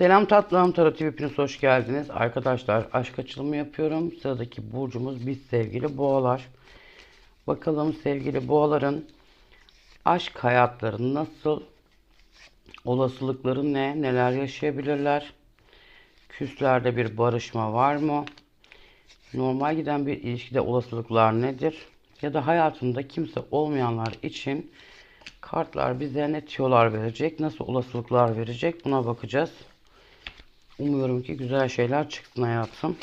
Selam tatlım Tarot TV hepiniz hoş geldiniz. Arkadaşlar aşk açılımı yapıyorum. Sıradaki burcumuz biz sevgili boğalar. Bakalım sevgili boğaların aşk hayatları nasıl? Olasılıkları ne? Neler yaşayabilirler? Küslerde bir barışma var mı? Normal giden bir ilişkide olasılıklar nedir? Ya da hayatında kimse olmayanlar için kartlar bize ne tüyolar verecek? Nasıl olasılıklar verecek? Buna bakacağız. Umuyorum ki güzel şeyler çıksın hayatım.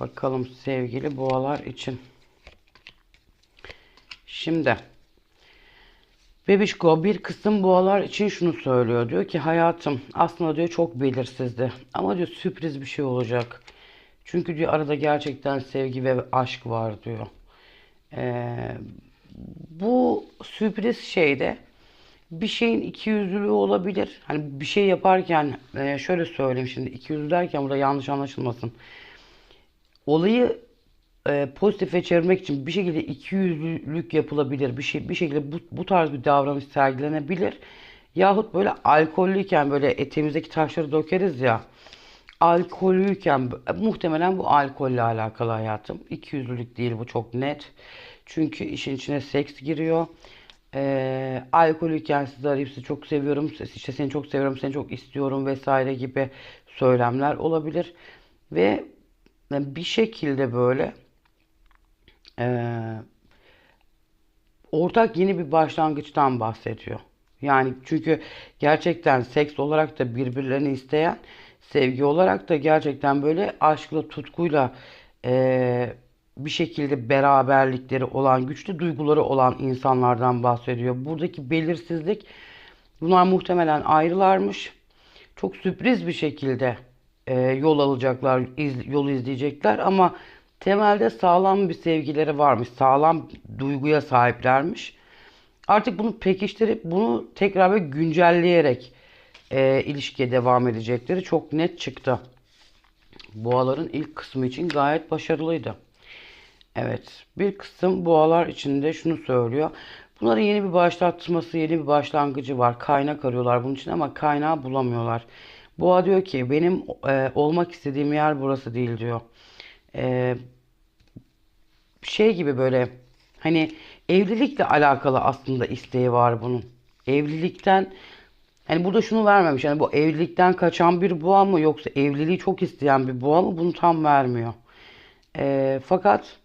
Bakalım sevgili boğalar için. Şimdi Bebişko bir kısım boğalar için şunu söylüyor. Diyor ki hayatım aslında diyor çok belirsizdi. Ama diyor sürpriz bir şey olacak. Çünkü diyor arada gerçekten sevgi ve aşk var diyor. Ee, bu sürpriz şeyde bir şeyin iki yüzlülüğü olabilir. Hani bir şey yaparken e, şöyle söyleyeyim şimdi iki yüzlü derken burada yanlış anlaşılmasın. Olayı e, pozitife çevirmek için bir şekilde iki yüzlülük yapılabilir. Bir şey bir şekilde bu, bu tarz bir davranış sergilenebilir. Yahut böyle alkollüyken böyle etimizdeki taşları dökeriz ya. Alkollüyken muhtemelen bu alkolle alakalı hayatım. İki yüzlülük değil bu çok net. Çünkü işin içine seks giriyor. Ee, alkolüyken sizi arayıp çok seviyorum, işte seni çok seviyorum, seni çok istiyorum vesaire gibi söylemler olabilir. Ve bir şekilde böyle ee, ortak yeni bir başlangıçtan bahsediyor. Yani çünkü gerçekten seks olarak da birbirlerini isteyen, sevgi olarak da gerçekten böyle aşkla, tutkuyla ee, bir şekilde beraberlikleri olan, güçlü duyguları olan insanlardan bahsediyor. Buradaki belirsizlik, bunlar muhtemelen ayrılarmış. Çok sürpriz bir şekilde e, yol alacaklar, iz, yolu izleyecekler ama temelde sağlam bir sevgileri varmış, sağlam duyguya sahiplermiş. Artık bunu pekiştirip bunu tekrar ve güncelleyerek e, ilişkiye devam edecekleri çok net çıktı. Boğaların ilk kısmı için gayet başarılıydı. Evet, bir kısım boğalar içinde şunu söylüyor. Bunların yeni bir başlatması, yeni bir başlangıcı var. Kaynak arıyorlar bunun için ama kaynağı bulamıyorlar. Boğa diyor ki benim e, olmak istediğim yer burası değil diyor. E, şey gibi böyle hani evlilikle alakalı aslında isteği var bunun. Evlilikten hani burada şunu vermemiş. Yani bu evlilikten kaçan bir boğa mı yoksa evliliği çok isteyen bir boğa mı bunu tam vermiyor. E, fakat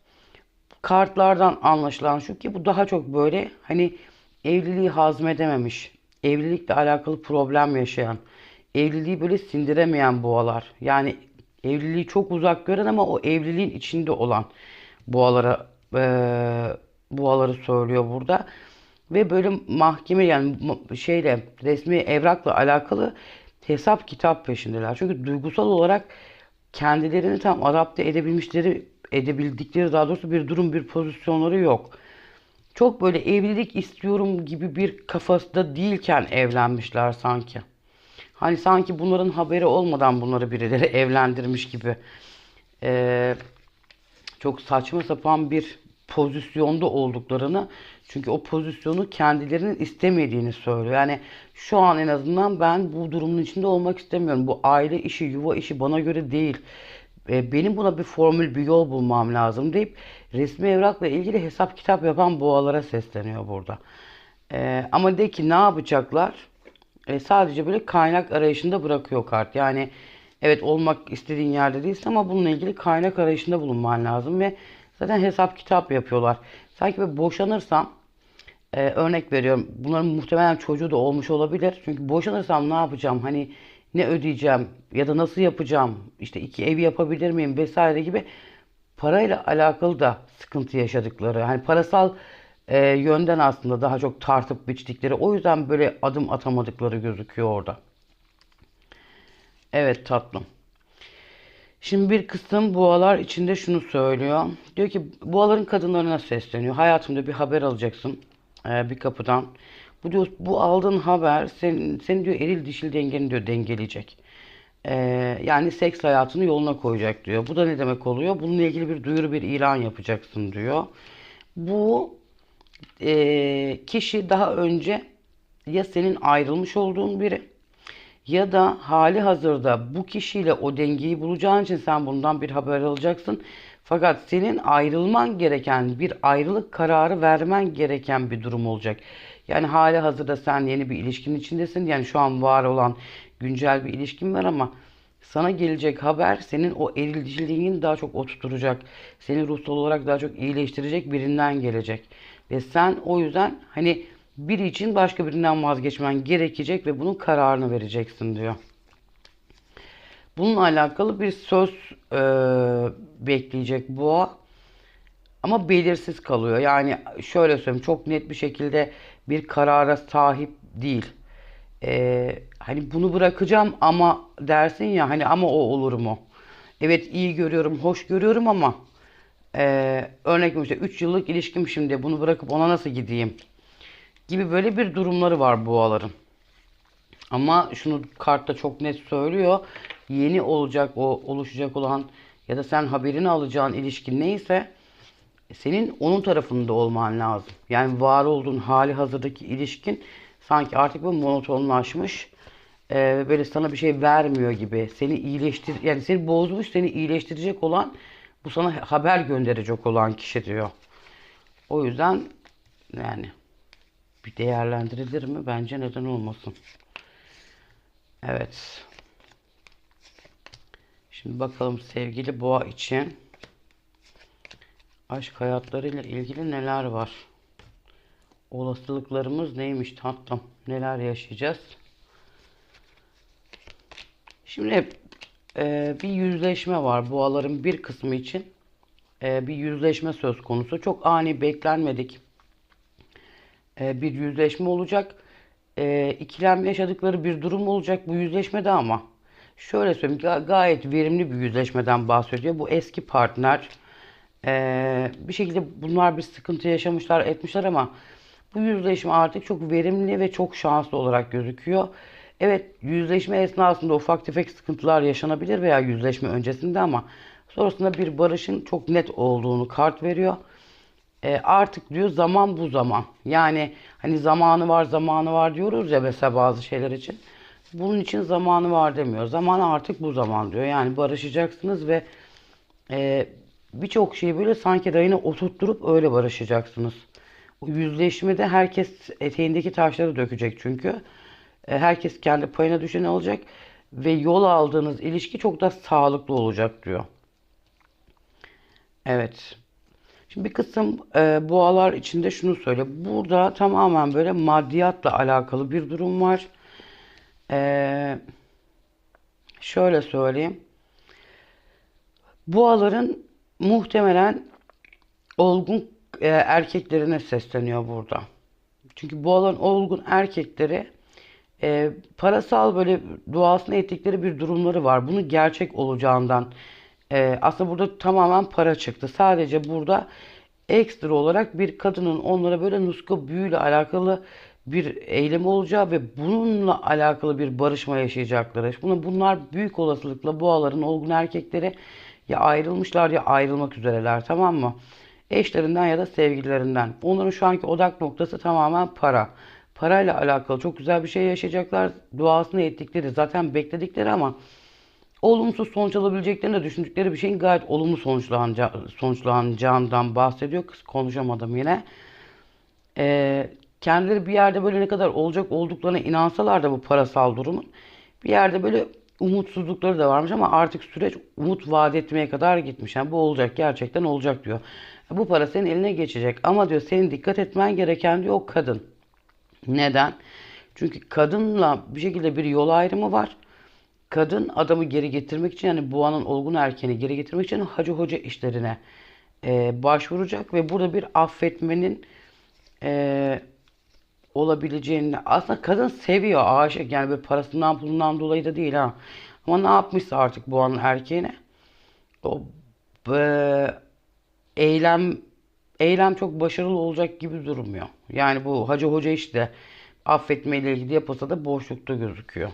kartlardan anlaşılan şu ki bu daha çok böyle hani evliliği hazmedememiş, evlilikle alakalı problem yaşayan, evliliği böyle sindiremeyen boğalar. Yani evliliği çok uzak gören ama o evliliğin içinde olan boğalara e, boğaları söylüyor burada. Ve böyle mahkeme yani şeyle resmi evrakla alakalı hesap kitap peşindeler. Çünkü duygusal olarak kendilerini tam adapte edebilmişleri edebildikleri daha doğrusu bir durum bir pozisyonları yok. Çok böyle evlilik istiyorum gibi bir kafasında değilken evlenmişler sanki. Hani sanki bunların haberi olmadan bunları birileri evlendirmiş gibi. Ee, çok saçma sapan bir pozisyonda olduklarını çünkü o pozisyonu kendilerinin istemediğini söylüyor. Yani şu an en azından ben bu durumun içinde olmak istemiyorum. Bu aile işi, yuva işi bana göre değil e, benim buna bir formül, bir yol bulmam lazım deyip resmi evrakla ilgili hesap kitap yapan boğalara sesleniyor burada. E, ama de ki ne yapacaklar? E, sadece böyle kaynak arayışında bırakıyor kart. Yani evet olmak istediğin yerde değilsin ama bununla ilgili kaynak arayışında bulunman lazım ve zaten hesap kitap yapıyorlar. Sanki böyle boşanırsam e, örnek veriyorum. Bunların muhtemelen çocuğu da olmuş olabilir. Çünkü boşanırsam ne yapacağım? Hani ne ödeyeceğim ya da nasıl yapacağım işte iki ev yapabilir miyim vesaire gibi parayla alakalı da sıkıntı yaşadıkları hani parasal e, yönden aslında daha çok tartıp biçtikleri o yüzden böyle adım atamadıkları gözüküyor orada. Evet tatlım. Şimdi bir kısım boğalar içinde şunu söylüyor. Diyor ki boğaların kadınlarına sesleniyor. Hayatımda bir haber alacaksın e, bir kapıdan. Bu diyor bu aldığın haber senin, senin diyor eril dişil dengeni diyor dengeleyecek. Ee, yani seks hayatını yoluna koyacak diyor. Bu da ne demek oluyor? Bununla ilgili bir duyuru bir ilan yapacaksın diyor. Bu e, kişi daha önce ya senin ayrılmış olduğun biri Ya da hali hazırda bu kişiyle o dengeyi bulacağın için sen bundan bir haber alacaksın. Fakat senin ayrılman gereken bir ayrılık kararı vermen gereken bir durum olacak. Yani hali hazırda sen yeni bir ilişkinin içindesin. Yani şu an var olan güncel bir ilişkin var ama sana gelecek haber senin o erilciliğini daha çok oturtacak. Seni ruhsal olarak daha çok iyileştirecek birinden gelecek. Ve sen o yüzden hani biri için başka birinden vazgeçmen gerekecek ve bunun kararını vereceksin diyor. Bununla alakalı bir söz e, bekleyecek boğa. Ama belirsiz kalıyor. Yani şöyle söyleyeyim çok net bir şekilde bir karara sahip değil. Ee, hani bunu bırakacağım ama dersin ya hani ama o olur mu? Evet iyi görüyorum, hoş görüyorum ama ee, örnek işte 3 yıllık ilişkim şimdi bunu bırakıp ona nasıl gideyim? Gibi böyle bir durumları var boğaların. Ama şunu kartta çok net söylüyor. Yeni olacak o oluşacak olan ya da sen haberini alacağın ilişkin neyse senin onun tarafında olman lazım. Yani var olduğun hali hazırdaki ilişkin sanki artık bu monotonlaşmış e, ve böyle sana bir şey vermiyor gibi. Seni iyileştir yani seni bozmuş, seni iyileştirecek olan bu sana haber gönderecek olan kişi diyor. O yüzden yani bir değerlendirilir mi? Bence neden olmasın. Evet. Şimdi bakalım sevgili boğa için aşk hayatlarıyla ilgili neler var? Olasılıklarımız neymiş tatlım? Neler yaşayacağız? Şimdi e, bir yüzleşme var boğaların bir kısmı için. E, bir yüzleşme söz konusu. Çok ani beklenmedik e, bir yüzleşme olacak. E, ikilem yaşadıkları bir durum olacak bu yüzleşmede ama şöyle söyleyeyim ga- gayet verimli bir yüzleşmeden bahsediyor. Bu eski partner e, bir şekilde bunlar bir sıkıntı yaşamışlar etmişler ama bu yüzleşme artık çok verimli ve çok şanslı olarak gözüküyor. Evet yüzleşme esnasında ufak tefek sıkıntılar yaşanabilir veya yüzleşme öncesinde ama sonrasında bir barışın çok net olduğunu kart veriyor. E, artık diyor zaman bu zaman. Yani hani zamanı var zamanı var diyoruz ya mesela bazı şeyler için. Bunun için zamanı var demiyor. Zaman artık bu zaman diyor. Yani barışacaksınız ve e, birçok şeyi böyle sanki rayına oturtturup öyle barışacaksınız. O yüzleşmede herkes eteğindeki taşları dökecek çünkü. E, herkes kendi payına düşeni alacak ve yol aldığınız ilişki çok da sağlıklı olacak diyor. Evet. Şimdi bir kısım e, boğalar içinde şunu söyle. Burada tamamen böyle maddiyatla alakalı bir durum var. E, şöyle söyleyeyim. Boğaların muhtemelen olgun e, erkeklerine sesleniyor burada. Çünkü boğaların olgun erkekleri e, parasal böyle duasını ettikleri bir durumları var. Bunu gerçek olacağından e, aslında burada tamamen para çıktı. Sadece burada ekstra olarak bir kadının onlara böyle nuska büyüyle alakalı bir eylemi olacağı ve bununla alakalı bir barışma yaşayacakları. Buna bunlar büyük olasılıkla boğaların olgun erkekleri ya ayrılmışlar ya ayrılmak üzereler tamam mı? Eşlerinden ya da sevgililerinden. Onların şu anki odak noktası tamamen para. Parayla alakalı çok güzel bir şey yaşayacaklar. Duasını ettikleri zaten bekledikleri ama olumsuz sonuç alabileceklerini de düşündükleri bir şeyin gayet olumlu sonuçlanacağı, sonuçlanacağından bahsediyor. Kız konuşamadım yine. Ee, kendileri bir yerde böyle ne kadar olacak olduklarına inansalar da bu parasal durumun bir yerde böyle umutsuzlukları da varmış ama artık süreç umut vaat etmeye kadar gitmiş. Yani bu olacak gerçekten olacak diyor. Bu para senin eline geçecek ama diyor senin dikkat etmen gereken diyor o kadın. Neden? Çünkü kadınla bir şekilde bir yol ayrımı var. Kadın adamı geri getirmek için yani boğanın olgun erkeğini geri getirmek için hacı hoca işlerine e, başvuracak ve burada bir affetmenin e, olabileceğini aslında kadın seviyor aşık yani bir parasından pulundan dolayı da değil ha ama ne yapmışsa artık boğanın erkeğine o e, eylem eylem çok başarılı olacak gibi durmuyor. Yani bu hacı hoca işte affetmeyle ilgili yapılsa da boşlukta gözüküyor.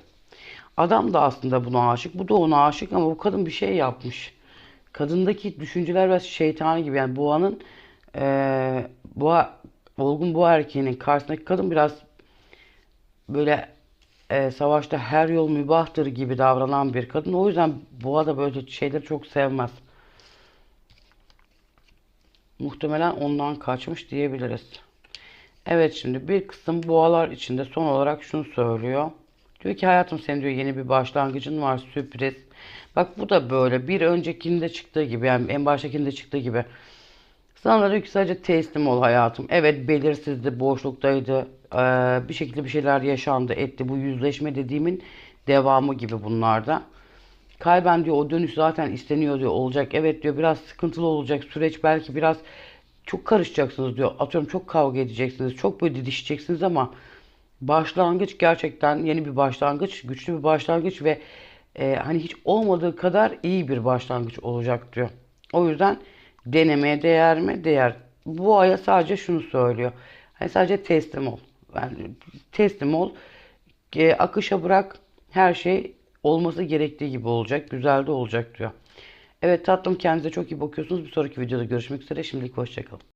Adam da aslında buna aşık. Bu da ona aşık ama bu kadın bir şey yapmış. Kadındaki düşünceler biraz şeytani gibi. Yani boğanın e, boğa, olgun boğa erkeğinin karşısındaki kadın biraz böyle e, savaşta her yol mübahtır gibi davranan bir kadın. O yüzden boğa da böyle şeyleri çok sevmez. Muhtemelen ondan kaçmış diyebiliriz. Evet şimdi bir kısım boğalar içinde son olarak şunu söylüyor. Diyor ki hayatım senin diyor yeni bir başlangıcın var sürpriz. Bak bu da böyle bir öncekinde çıktığı gibi yani en baştakinde çıktığı gibi. Sana diyor ki sadece teslim ol hayatım. Evet belirsizdi, boşluktaydı. Ee, bir şekilde bir şeyler yaşandı, etti. Bu yüzleşme dediğimin devamı gibi bunlarda. Kalben diyor o dönüş zaten isteniyor diyor olacak. Evet diyor biraz sıkıntılı olacak süreç belki biraz çok karışacaksınız diyor. Atıyorum çok kavga edeceksiniz. Çok böyle didişeceksiniz ama başlangıç gerçekten yeni bir başlangıç, güçlü bir başlangıç ve e, hani hiç olmadığı kadar iyi bir başlangıç olacak diyor. O yüzden denemeye değer mi? Değer. Bu aya sadece şunu söylüyor. Hani sadece teslim ol. Yani teslim ol. E, akışa bırak. Her şey olması gerektiği gibi olacak. Güzel de olacak diyor. Evet tatlım kendinize çok iyi bakıyorsunuz. Bir sonraki videoda görüşmek üzere. Şimdilik hoşçakalın.